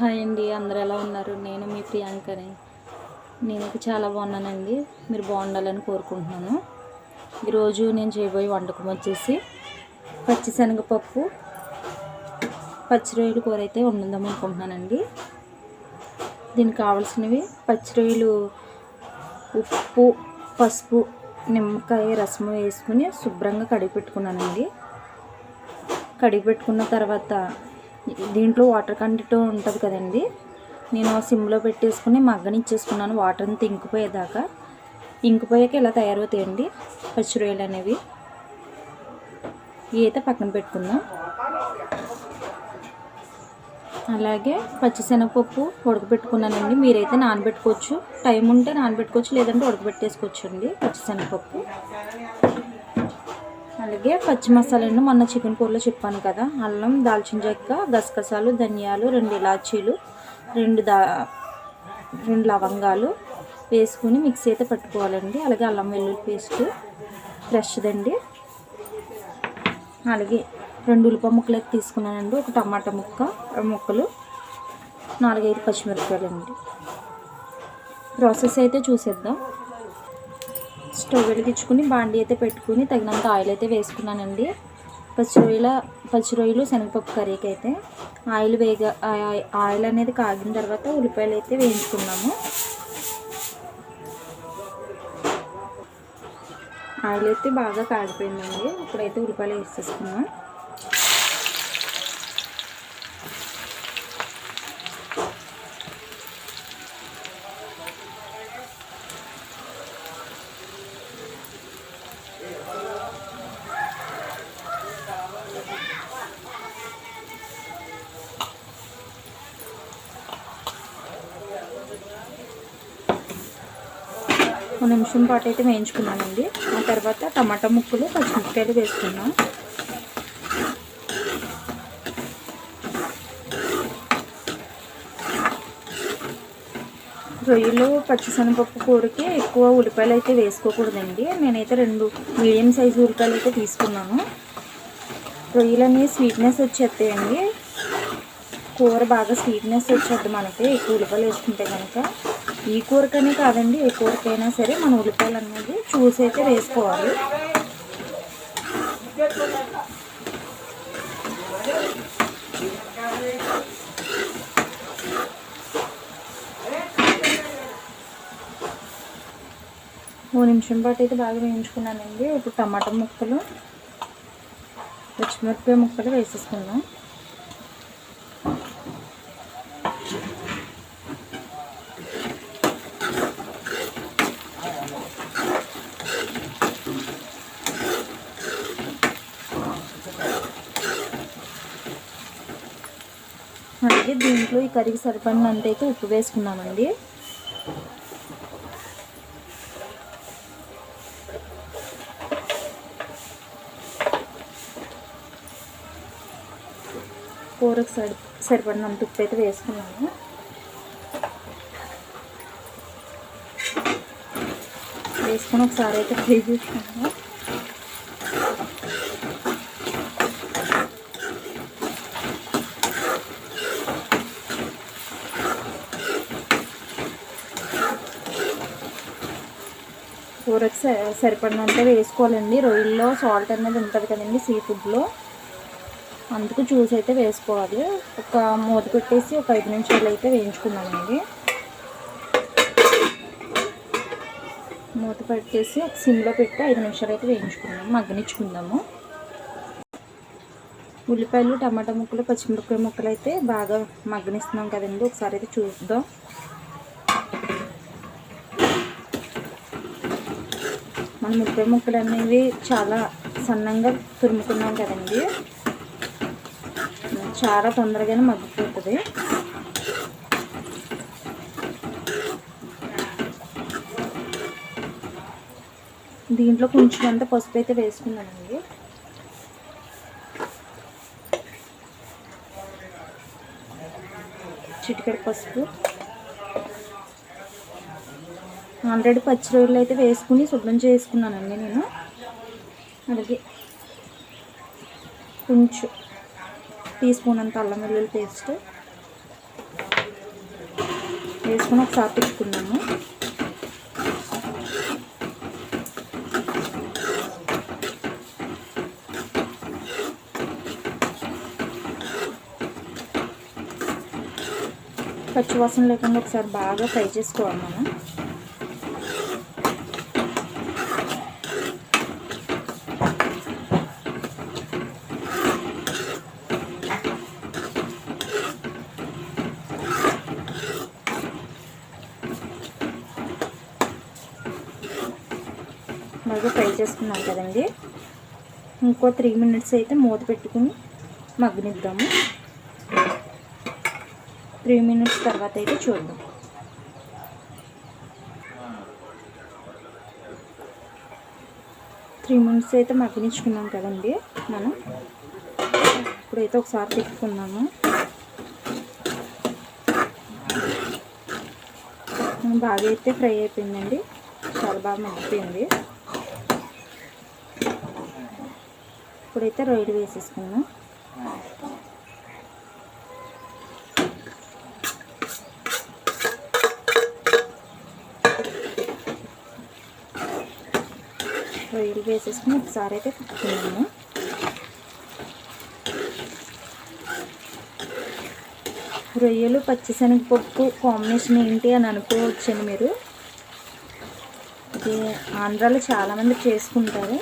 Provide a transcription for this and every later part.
Hi అండి అందరూ ఎలా ఉన్నారు? నేను మీ ప్రియాంకని. నేను చాలా బాగున్నానండి. మీరు బాగుండాలని కోరుకుంటున్నాను. ఈరోజు నేను చేయబోయే వంటకం వచ్చేసి పచ్చిశనగపప్పు పచ్చి రొయ్యలు కూర అయితే వండుదాం అనుకుంటున్నానండి. దీనికి కావాల్సినవి పచ్చి రొయ్యలు ఉప్పు పసుపు నిమ్మకాయ రసం వేసుకుని శుభ్రంగా కడిగి పెట్టుకున్నానండి. కడిగి పెట్టుకున్న తర్వాత దీంట్లో వాటర్ కంటెంట్ ఉంటుంది కదండి. నేను సిమ్లో పెట్టేసుకుని మగ్గనిచ్చేసుకున్నాను వాటర్ అంతా ఇంకిపోయేదాకా. ఇంకిపోయాక ఇలా తయారవుతాయండి పచ్చి రొయ్యలు అనేవి. ఇవైతే పక్కన పెట్టుకుందాం. అలాగే పచ్చిశనగపప్పు ఉడకబెట్టుకున్నానండి. మీరైతే నానబెట్టుకోవచ్చు. టైం ఉంటే నానబెట్టుకోవచ్చు లేదంటే ఉడకబెట్టేసుకోవచ్చు అండి పచ్చిశనగపప్పు. అలాగే పచ్చి మసాలాను మొన్న చికెన్ కూరలో చెప్పాను కదా. అల్లం దాల్చిన చెక్క గసగసాలు ధనియాలు రెండు ఇలాచీలు రెండు దా రెండు లవంగాలు వేసుకుని మిక్సీ అయితే పట్టుకోవాలండి. అలాగే అల్లం వెల్లుల్లి పేస్ట్ ఫ్రెష్దండి. అలాగే రెండు ఉల్లిపాయ ముక్కలు అయితే తీసుకున్నానండి. ఒక టమాటా ముక్క ముక్కలు నాలుగైదు పచ్చిమిరపకాయలు అండి ప్రాసెస్ అయితే చూసేద్దాం. స్టవ్ వెలిగించుకుని బాండి అయితే పెట్టుకుని తగినంత ఆయిల్ అయితే వేసుకున్నానండి. పచ్చి రొయ్యల పచ్చి రొయ్యలు శనగపప్పు కర్రీకి అయితే ఆయిల్ వేగ ఆయిల్ అనేది కాగిన తర్వాత ఉల్లిపాయలు అయితే వేయించుకున్నాము. ఆయిల్ అయితే బాగా కాగిపోయిందండి. ఇప్పుడైతే ఉల్లిపాయలు వేసేసుకున్నాం. ఒక నిమిషం పాటు అయితే వేయించుకున్నానండి. ఆ తర్వాత టమాటా ముక్కలు పచ్చిమిరపకాయలు వేసుకున్నాం రొయ్యలు పచ్చిశనగపప్పు కూరకి ఎక్కువ ఉల్లిపాయలు అయితే వేసుకోకూడదండి. నేనైతే రెండు మీడియం సైజు ఉల్లిపాయలు అయితే తీసుకున్నాను. రొయ్యలు అనేవి స్వీట్నెస్ వచ్చేస్తాయండి. కూర బాగా స్వీట్నెస్ వచ్చేది మనకి. ఎక్కువ ఉల్లిపాయలు వేసుకుంటే కనుక. ఈ కూరకనే కాదండి ఏ కూరకైనా సరే మన ఉల్లిపాయలు అనేది చూసి అయితే వేసుకోవాలి. ఓ నిమిషం పాటు అయితే బాగా వేయించుకున్నానండి. ఇప్పుడు టమాటా ముక్కలు పచ్చిమిరపకాయ ముక్కలు వేసేసుకున్నాం అలాగే దీంట్లో ఈ కర్రీకి సరిపడినంత అయితే ఉప్పు వేసుకున్నామండి. కూరకు సరి సరిపడినంత ఉప్పు అయితే వేసుకున్నాము. వేసుకొని ఒకసారి అయితే ఫ్రై చేసుకున్నాము కూరకి సరిపడినంత వేసుకోవాలండి. రొయ్యల్లో సాల్ట్ అనేది ఉంటుంది కదండి సీ ఫుడ్లో. అందుకు చూసి అయితే వేసుకోవాలి. ఒక మూత పెట్టేసి ఒక ఐదు నిమిషాలు అయితే వేయించుకున్నామండి మూత పెట్టేసి ఒక సిమ్లో పెట్టి ఐదు నిమిషాలు అయితే వేయించుకున్నాము మగ్గనిచ్చుకుందాము. ఉల్లిపాయలు టమాటా ముక్కలు పచ్చిమిరపకాయ ముక్కలు అయితే బాగా మగ్గనిస్తున్నాం కదండి. ఒకసారి అయితే చూద్దాం. మనం ముప్పై ముక్కలు అనేవి చాలా సన్నంగా తురుముకున్నాం కదండి. చాలా తొందరగానే మగ్గిపోతుంది. దీంట్లో కొంచెం అంత పసుపు అయితే వేసుకున్నానండి. చిటికెడు పసుపు. ఆల్రెడీ పచ్చి రొయ్యలు అయితే వేసుకుని శుభ్రం చేసుకున్నానండి నేను. అలాగే కొంచెం టీ స్పూన్ అంత అల్లం వెల్లుల్లి పేస్ట్ వేసుకుని ఒకసారి తిప్పుకుందాము పచ్చివాసన లేకుండా ఒకసారి బాగా ఫ్రై చేసుకోవాలి మనం. బాగా ఫ్రై చేసుకున్నాం కదండి. ఇంకో త్రీ మినిట్స్ అయితే మూత పెట్టుకుని మగ్గనిద్దాము. త్రీ మినిట్స్ తర్వాత అయితే చూద్దాం. త్రీ మినిట్స్ అయితే మగ్గనిచ్చుకున్నాం కదండి మనం. ఇప్పుడైతే ఒకసారి తిప్పుకున్నాము బాగా అయితే ఫ్రై అయిపోయిందండి. చాలా బాగా మగ్గిపోయింది. ఇప్పుడైతే రొయ్యలు వేసేసుకున్నాం రొయ్యలు వేసేసుకుని ఒకసారి అయితే తిప్పుకున్నాము రొయ్యలు పచ్చిశనగపప్పు కాంబినేషన్ ఏంటి అని అనుకోవచ్చండి మీరు. ఇది ఆంధ్రాలో చాలామంది చేసుకుంటారు.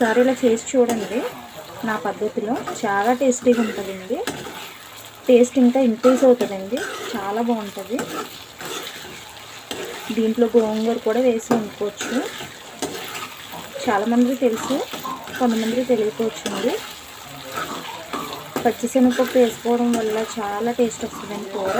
ఒకసారి ఇలా చేసి చూడండి. నా పద్ధతిలో చాలా టేస్టీగా ఉంటుందండి. టేస్ట్ ఇంకా ఇంక్రీజ్ అవుతుందండి. చాలా బాగుంటుంది. దీంట్లో గోంగూర కూడా వేసి వండుకోవచ్చు. చాలామందికి తెలుసు కొంతమందికి తెలియకపోవచ్చండి. పచ్చిశనగపప్పు వేసుకోవడం వల్ల చాలా టేస్ట్ వస్తుందండి కూర.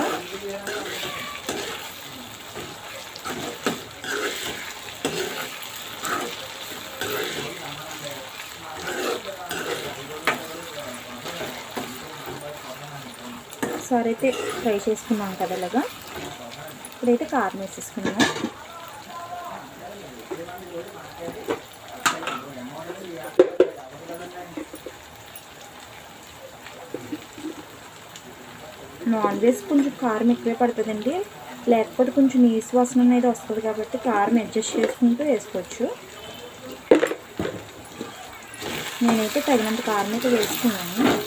ఒకసారి అయితే ఫ్రై చేసుకున్నాం కదా ఇలాగా. ఇప్పుడైతే కారం వేసేసుకున్నాం నాన్ వెజ్ కొంచెం కారం ఎక్కువే పడుతుందండి. లేకపోతే కొంచెం నీసు వాసన అనేది వస్తుంది కాబట్టి కారం అడ్జస్ట్ చేసుకుంటూ వేసుకోవచ్చు. నేనైతే తగినంత కారం అయితే వేసుకున్నాను.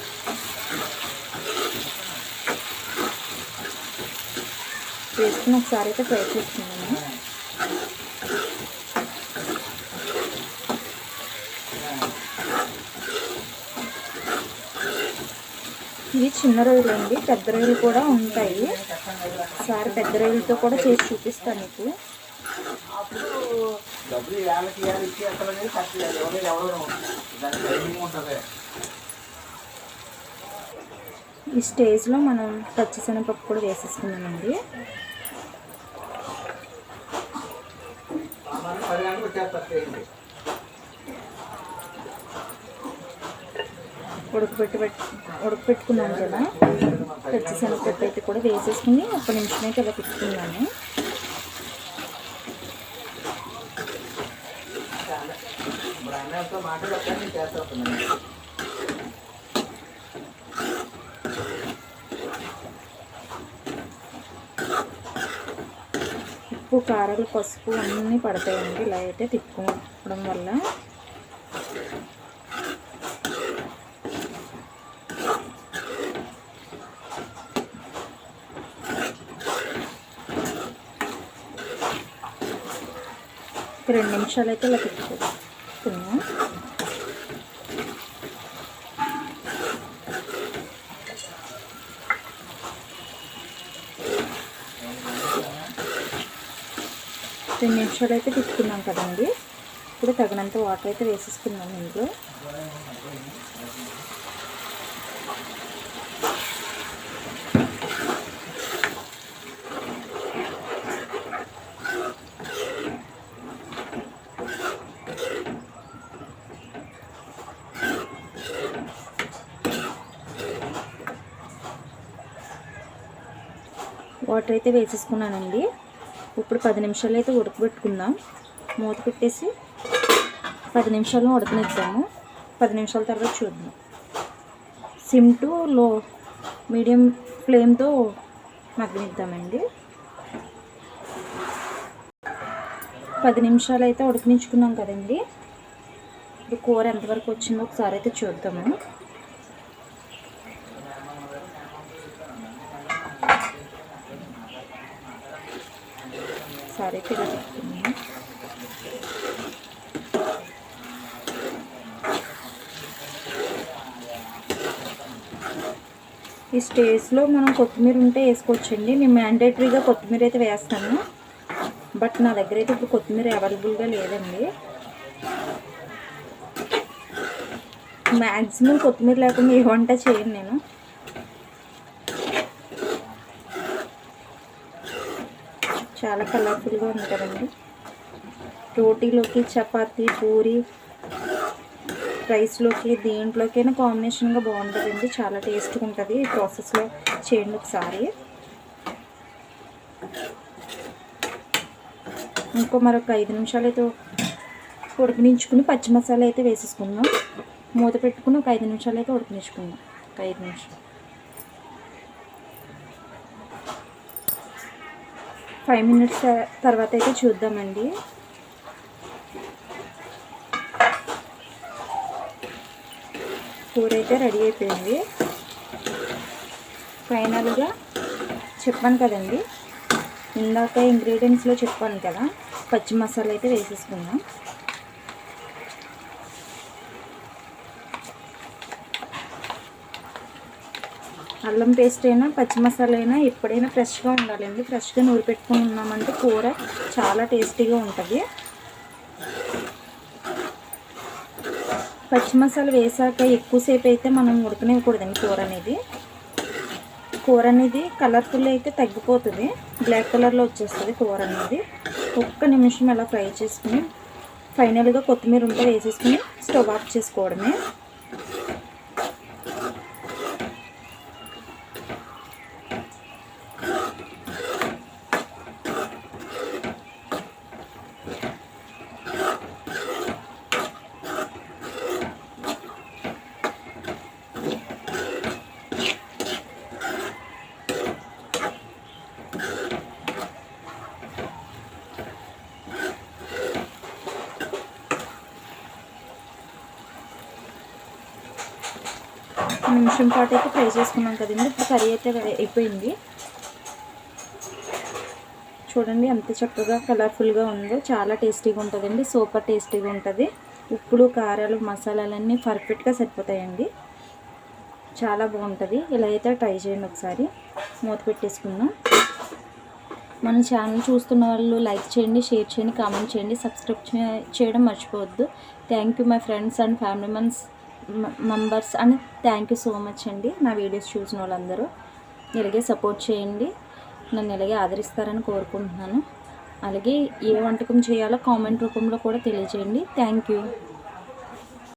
చేసుకుని ఒకసారి అయితే ఫ్రై చేసుకున్నాను ఇవి చిన్న రొయ్యలు అండి పెద్ద రొయ్యలు కూడా ఉంటాయి. ఒకసారి పెద్ద రొయ్యలతో కూడా చేసి చూపిస్తాను మీకు. ఈ స్టేజ్లో మనం పచ్చిశనగపప్పు కూడా వేసేసుకున్నామండి వచ్చేస్తారు చేయండి ఉడకబెట్టి పెట్టి ఉడకబెట్టుకున్నాను కదా. పచ్చిశనగపప్పు అయితే కూడా వేసేసుకుని ఒక నిమిషం అయితే ఇలా పెట్టుకున్నాను మాట్లాడతాను చేస్తాను ఉప్పు కారాలు పసుపు అన్నీ పడతాయండి. ఇలా అయితే తిప్పుకోవడం వల్ల. రెండు నిమిషాలు అయితే ఇలా తిప్పుకుందాం. రెండు నిమిషాలు అయితే తిప్పుకున్నాం కదండి. ఇప్పుడు తగినంత వాటర్ అయితే వేసేసుకున్నాం ఇంట్లో వాటర్ అయితే వేసేసుకున్నానండి. ఇప్పుడు పది నిమిషాలు అయితే ఉడకబెట్టుకుందాం. మూత పెట్టేసి పది నిమిషాలు ఉడకనిద్దాము. పది నిమిషాల తర్వాత చూద్దాం. సిమ్ టు లో మీడియం ఫ్లేమ్తో మగ్గనిద్దామండి. పది నిమిషాలు అయితే ఉడకనించుకున్నాం కదండి. ఇప్పుడు కూర ఎంతవరకు వచ్చిందో ఒకసారి అయితే చూద్దాము. ఈ స్టేజ్లో మనం కొత్తిమీర ఉంటే వేసుకోవచ్చండి. నేను మ్యాండేటరీగా కొత్తిమీర అయితే వేస్తాను. బట్ నా దగ్గర అయితే ఇప్పుడు కొత్తిమీర అవైలబుల్గా లేదండి. మ్యాక్సిమం కొత్తిమీర లేకుండా ఏ వంట చేయను నేను. చాలా కలర్ఫుల్గా ఉంది కదండి. రోటీలోకి చపాతీ పూరి రైస్లోకి దేంట్లోకైనా కాంబినేషన్గా బాగుంటుందండి. చాలా టేస్ట్గా ఉంటుంది. ఈ ప్రాసెస్లో చేయండి ఒకసారి. ఇంకో మరొక ఐదు నిమిషాలు అయితే ఉడికించుకుని పచ్చి మసాలా అయితే వేసేసుకుందాం. మూత పెట్టుకుని ఒక ఐదు నిమిషాలు అయితే ఉడికించుకుందాం ఒక ఐదు నిమిషాలు. ఫైవ్ మినిట్స్ తర్వాత అయితే చూద్దామండి. కూర అయితే రెడీ అయిపోయింది. ఫైనల్గా చెప్పాను కదండి. ఇందాక ఇంగ్రీడియంట్స్లో చెప్పాను కదా పచ్చి మసాలా అయితే వేసేసుకుందాం. అల్లం పేస్ట్ అయినా పచ్చి మసాలా అయినా ఎప్పుడైనా ఫ్రెష్గా ఉండాలండి. ఫ్రెష్గా నూరి పెట్టుకుని ఉన్నామంటే కూర చాలా టేస్టీగా ఉంటుంది. పచ్చి మసాలా వేసాక ఎక్కువసేపు అయితే మనం ఉడకనివ్వకూడదండి కూర అనేది. కూర అనేది కలర్ఫుల్ అయితే తగ్గిపోతుంది. బ్లాక్ కలర్లో వచ్చేస్తుంది కూర అనేది. ఒక్క నిమిషం అలా ఫ్రై చేసుకుని ఫైనల్గా కొత్తిమీర ఉంటే వేసేసుకుని స్టవ్ ఆఫ్ చేసుకోవడమే. నిమిషం పాటు అయితే ఫ్రై చేసుకున్నాం కదండి. ఇప్పుడు కర్రీ అయితే అయిపోయింది. చూడండి ఎంత చక్కగా కలర్ఫుల్గా ఉందో. చాలా టేస్టీగా ఉంటుందండి. సూపర్ టేస్టీగా ఉంటుంది. ఉప్పులు కారాలు మసాలాలన్నీ పర్ఫెక్ట్గా సరిపోతాయండి. చాలా బాగుంటుంది. ఇలా అయితే ట్రై చేయండి ఒకసారి. మూత పెట్టేసుకుందాం. మన ఛానల్ చూస్తున్న వాళ్ళు లైక్ చేయండి షేర్ చేయండి కామెంట్ చేయండి సబ్స్క్రైబ్ చేయడం మర్చిపోవద్దు. Thank you my friends and family members. Members and thank you so much అండి. నా వీడియోస్ చూసిన వాళ్ళందరూ ఇలాగే సపోర్ట్ చేయండి. నన్ను ఇలాగే ఆదరిస్తారని కోరుకుంటున్నాను. అలాగే ఏ వంటకం చేయాలో కామెంట్ రూపంలో కూడా తెలియజేయండి. Thank you